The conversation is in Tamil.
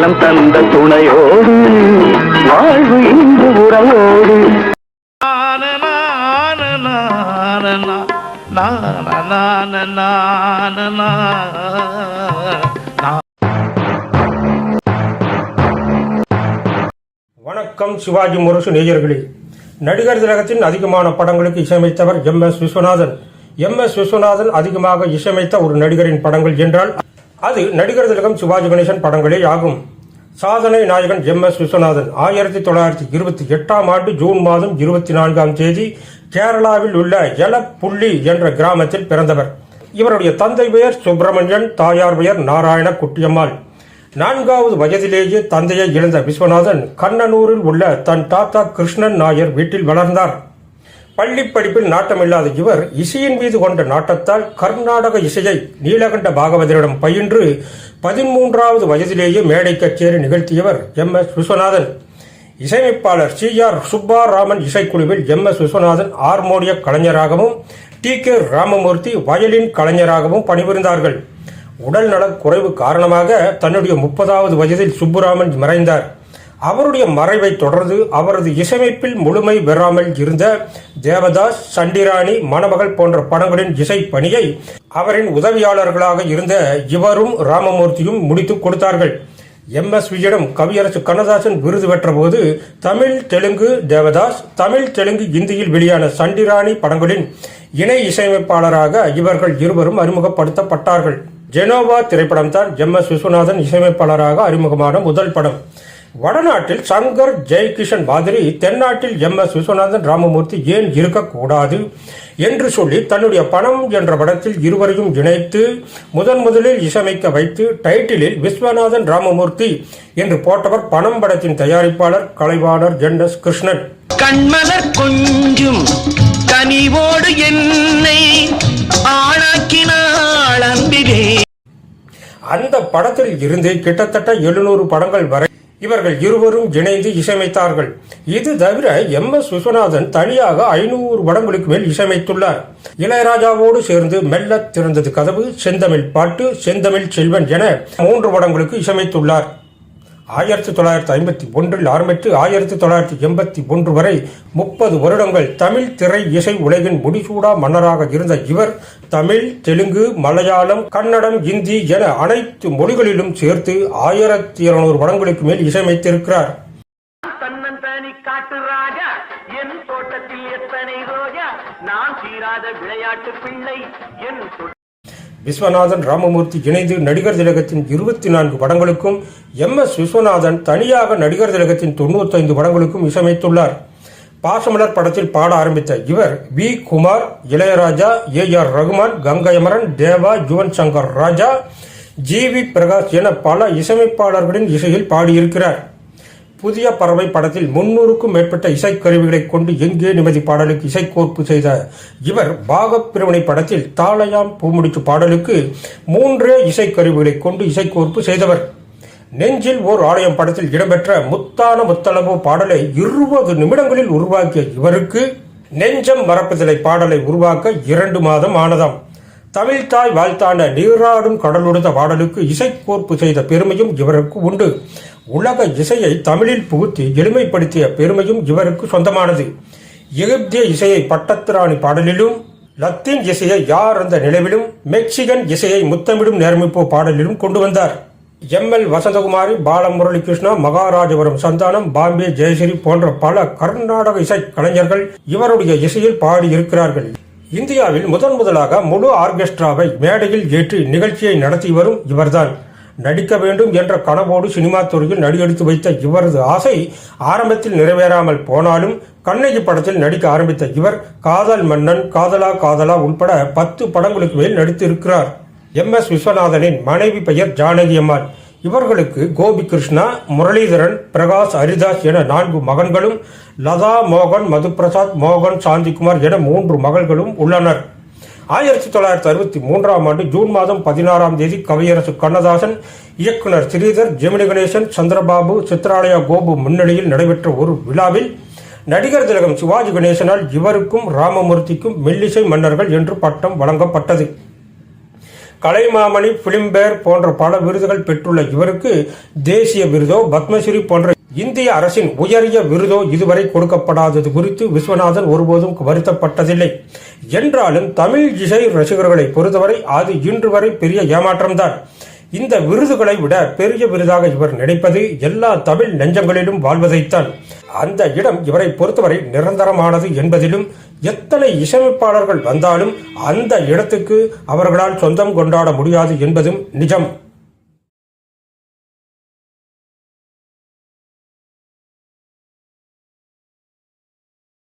காலம் தந்த துணையோடு வாழ்வு இன்று உறவோடு. வணக்கம் சிவாஜி முரசு நேயர்களே. நடிகர் திலகத்தின் அதிகமான படங்களுக்கு இசையமைத்தவர் M S Viswanathan. M S Viswanathan அதிகமாக இசையமைத்த ஒரு நடிகரின் படங்கள் என்றால் அது நடிகர் திலகம் சிவாஜி கணேசன் படங்களே ஆகும். சாதனை நாயகன் எம் எஸ் விஸ்வநாதன். ஆயிரத்தி தொள்ளாயிரத்தி இருபத்தி எட்டாம் ஆண்டு ஜூன் மாதம் இருபத்தி நான்காம் தேதி கேரளாவில் உள்ள எலப்புள்ளி என்ற கிராமத்தில் பிறந்தவர். இவருடைய தந்தை பெயர் சுப்பிரமணியன் தாயார் பெயர் நாராயண குட்டியம்மாள் நான்காவது வயதிலேயே தந்தையை இழந்த விஸ்வநாதன் கண்ணனூரில் உள்ள தன் தாத்தா கிருஷ்ணன் நாயர் வீட்டில் வளர்ந்தார். பள்ளி படிப்பில் நாட்டமில்லாத இவர் இசையின் மீது கொண்ட நாட்டத்தால் கர்நாடக இசையை நீலகண்ட பாகவதரிடம் பயின்று பதிமூன்றாவது வயதிலேயே மேடை கச்சேரி நிகழ்த்தியவர் எம் எஸ் விஸ்வநாதன். இசையமைப்பாளர் சி ஆர் சுப்பாராமன் இசைக்குழுவில் எம் எஸ் விஸ்வநாதன் ஹார்மோனிய கலைஞராகவும் டி கே ராமமூர்த்தி வயலின் கலைஞராகவும் பணிபுரிந்தார்கள். உடல் நலக் குறைவு காரணமாக தன்னுடைய முப்பதாவது வயதில் சுப்புராமன் மறைந்தார். அவருடைய மறைவை தொடர்ந்து அவரது இசையமைப்பில் முழுமை பெறாமல் இருந்த தேவதாஸ் சண்டிராணி மணமகள் போன்ற படங்களின் இசை பணியை அவரின் உதவியாளர்களாக இருந்த இவரும் ராமமூர்த்தியும் முடித்துக் கொடுத்தார்கள். எம். எஸ். விஜயிடம் கவியரசு கண்ணதாசன் விருது பெற்றபோது தமிழ் தெலுங்கு தேவதாஸ் தமிழ் தெலுங்கு இந்தியில் வெளியான சண்டிராணி படங்களின் இணை இசையமைப்பாளராக இவர்கள் இருவரும் அறிமுகப்படுத்தப்பட்டார்கள். ஜெனோவா திரைப்படம் தான் எம். எஸ். விஸ்வநாதன் இசையமைப்பாளராக அறிமுகமான முதல் படம். வடநாட்டில் சங்கர் ஜெயகிஷன் மாதிரி தென்னாட்டில் எம் எஸ் விஸ்வநாதன் ராமமூர்த்தி ஏன் இருக்கக்கூடாது என்று சொல்லி தன்னுடைய பணம் என்ற படத்தில் இருவரையும் இணைத்து முதன் முதலில் இசையமைக்க வைத்து டைட்டிலில் விஸ்வநாதன் ராமமூர்த்தி என்று போட்டவர் பணம் படத்தின் தயாரிப்பாளர் கலைவாணர் என் எஸ் கிருஷ்ணன். கண்மலர் கொஞ்சும் கனிவோடு என்னை ஆளாக்கினாள் அந்த படத்தில் இருந்து கிட்டத்தட்ட எழுநூறு படங்கள் வரை இவர்கள் இருவரும் இணைந்து இசையமைத்தார்கள். இது தவிர எம் எஸ் விஸ்வநாதன் தனியாக ஐநூறு படங்களுக்கு மேல் இசையமைத்துள்ளார். இளையராஜாவோடு சேர்ந்து மெல்ல திறந்தது கதவு செந்தமிழ் பாட்டு செந்தமிழ் செல்வன் என மூன்று படங்களுக்கு இசையமைத்துள்ளார். ஆயிரத்தி தொள்ளாயிரத்தி ஐம்பத்தி ஒன்றில் ஆரம்பித்து ஆயிரத்தி தொள்ளாயிரத்தி எண்பத்தி ஒன்று வரை முப்பது வருடங்கள் தமிழ் திரை இசை உலகின் முடிசூடா மன்னராக இருந்த இவர் தமிழ் தெலுங்கு மலையாளம் கன்னடம் இந்தி என அனைத்து மொழிகளிலும் சேர்த்து ஆயிரத்தி இருநூறு படங்களுக்கு மேல் இசையமைத்திருக்கிறார். தன்னந்தனி காட்டு ராஜா என் தோட்டத்தில் எத்தனை ரோஜா? நான் தீராத விளையாட்டு பிள்ளை என் விஸ்வநாதன் ராமமூர்த்தி இணைந்து நடிகர் திலகத்தின் இருபத்தி நான்கு படங்களுக்கும் எம் எஸ் விஸ்வநாதன் தனியாக நடிகர் திலகத்தின் தொண்ணூத்தைந்து படங்களுக்கும் இசையமைத்துள்ளார். பாசமலர் படத்தில் பாட ஆரம்பித்த இவர் V. Kumar Ilaiyaraaja A. R. Rahman Gangai Amaran Deva Yuvan Shankar Raja G. V. Prakash என பல இசையமைப்பாளர்களின் இசையில் பாடியிருக்கிறார். புதிய பறவை படத்தில் முன்னூறுக்கும் மேற்பட்ட இசைக்கருவிகளை கொண்டு எங்கே நிமதி பாடலுக்கு இசைக்கோர்ப்பு செய்த இவர் பாகப்பிரிவினை படத்தில் தாளையாம் பூமுடிச்சு பாடலுக்கு மூன்றே இசைக்கருவிகளை கொண்டு இசைக்கோர்ப்பு செய்தவர். நெஞ்சில் ஓர் ஆலயம் படத்தில் இடம்பெற்ற முத்தான முத்தளவு பாடலை இருபது நிமிடங்களில் உருவாக்கிய இவருக்கு நெஞ்சம் மறப்பதில்லை பாடலை உருவாக்க இரண்டு மாதம் ஆனதாம். தமிழ் தாய் வாழ்த்தான நீராடும் கடலுடுத பாடலுக்கு இசைக்கோர்ப்பு செய்த பெருமையும் இவருக்கு உண்டு. உலக இசையை தமிழில் புகுத்தி எளிமைப்படுத்திய பெருமையும் இவருக்கு சொந்தமானது. எகிப்திய இசையை பட்டத்திராணி பாடலிலும் லத்தீன் இசையை யார் அந்த நிலவிலும் மெக்சிகன் இசையை முத்தமிடும் நேர்மிப்போ பாடலிலும் கொண்டு வந்தார். எம். எல். வசந்தகுமாரி பாலமுரளி கிருஷ்ணா மகாராஜபுரம் சந்தானம் பாம்பே ஜெயஸ்ரீ போன்ற பல கர்நாடக இசை கலைஞர்கள் இவருடைய இசையில் பாடியிருக்கிறார்கள். இந்தியாவில் முதன் முதலாக முழு ஆர்கெஸ்ட்ராவை மேடையில் ஏற்றி நிகழ்ச்சியை நடத்தி வரும் இவர்தான். நடிக்க வேண்டும் என்ற கனவோடு சினிமா துறையில் நடிகடித்து வைத்த இவரது ஆசை ஆரம்பத்தில் நிறைவேறாமல் போனாலும் கண்ணகி படத்தில் நடிக்க ஆரம்பித்த இவர் காதல் மன்னன் காதலா காதலா உட்பட பத்து படங்களுக்கு மேல் நடித்திருக்கிறார். எம் எஸ் விஸ்வநாதனின் மனைவி பெயர் ஜானகி அம்மாள் இவர்களுக்கு கோபி கிருஷ்ணா முரளிதரன் பிரகாஷ் ஹரிதாஸ் என நான்கு மகன்களும் லதா மோகன் மதுபிரசாத் மோகன் சாந்திகுமார் என மூன்று மகள்களும் உள்ளனர். ஆயிரத்தி தொள்ளாயிரத்தி அறுபத்தி மூன்றாம் ஆண்டு ஜூன் மாதம் பதினாறாம் தேதி கவியரசு கண்ணதாசன் இயக்குனர் ஸ்ரீதர் ஜெமினி கணேசன் சந்திரபாபு சித்ராலயா கோபு முன்னிலையில் நடைபெற்ற ஒரு விழாவில் நடிகர் திலகம் சிவாஜி கணேசனால் இவருக்கும் ராமமூர்த்திக்கும் மெல்லிசை மன்னர்கள் என்று பட்டம் வழங்கப்பட்டது. கலைமாமணி பிலிம்பேர் போன்ற பல விருதுகள் பெற்றுள்ள இவருக்கு தேசிய விருதோ பத்மஸ்ரீ போன்ற இந்திய அரசின் உயரிய விருதோ இதுவரை கொடுக்கப்படாதது குறித்து விஸ்வநாதன் ஒருபோதும் வருத்தப்பட்டதில்லை. என்றாலும் தமிழ் இசை ரசிகர்களை பொறுத்தவரை அது இன்று வரை பெரிய ஏமாற்றம்தான். இந்த விருதுகளை விட பெரிய விருதாக இவர் நினைப்பது எல்லா தமிழ் நெஞ்சங்களிலும் வாழ்வதைத்தான். அந்த இடம் இவரை பொறுத்தவரை நிரந்தரமானது என்பதிலும் எத்தனை இசையமைப்பாளர்கள் வந்தாலும் அந்த இடத்துக்கு அவர்களால் சொந்தம் கொண்டாட முடியாது என்பதும் நிஜம்.